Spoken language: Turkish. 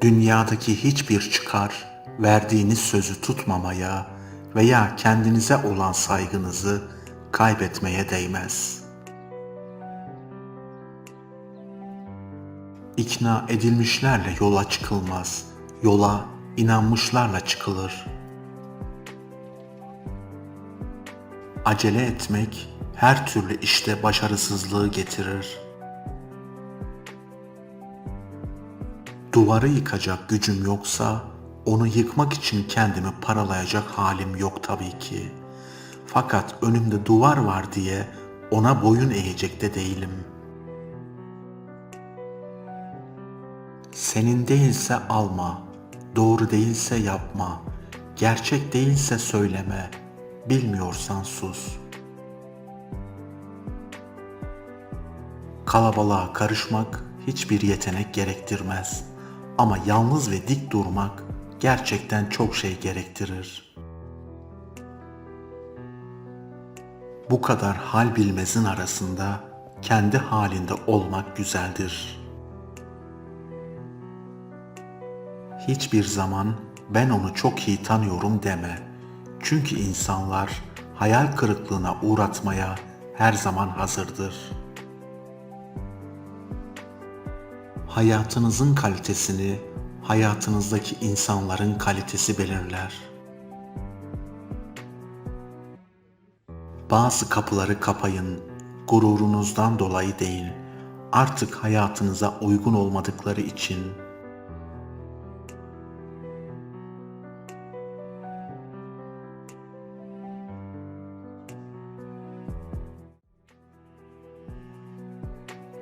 Dünyadaki hiçbir çıkar verdiğiniz sözü tutmamaya veya kendinize olan saygınızı kaybetmeye değmez. İkna edilmişlerle yola çıkılmaz. Yola inanmışlarla çıkılır. Acele etmek her türlü işte başarısızlığı getirir. Duvarı yıkacak gücüm yoksa onu yıkmak için kendimi paralayacak halim yok tabii ki. Fakat önümde duvar var diye ona boyun eğecek de değilim. Senin değilse alma, doğru değilse yapma, gerçek değilse söyleme, bilmiyorsan sus. Kalabalığa karışmak hiçbir yetenek gerektirmez. Ama yalnız ve dik durmak gerçekten çok şey gerektirir. Bu kadar hal bilmezin arasında kendi halinde olmak güzeldir. Hiçbir zaman ben onu çok iyi tanıyorum deme. Çünkü insanlar hayal kırıklığına uğratmaya her zaman hazırdır. Hayatınızın kalitesini hayatınızdaki insanların kalitesi belirler. Bazı kapıları kapayın, gururunuzdan dolayı değil, artık hayatınıza uygun olmadıkları için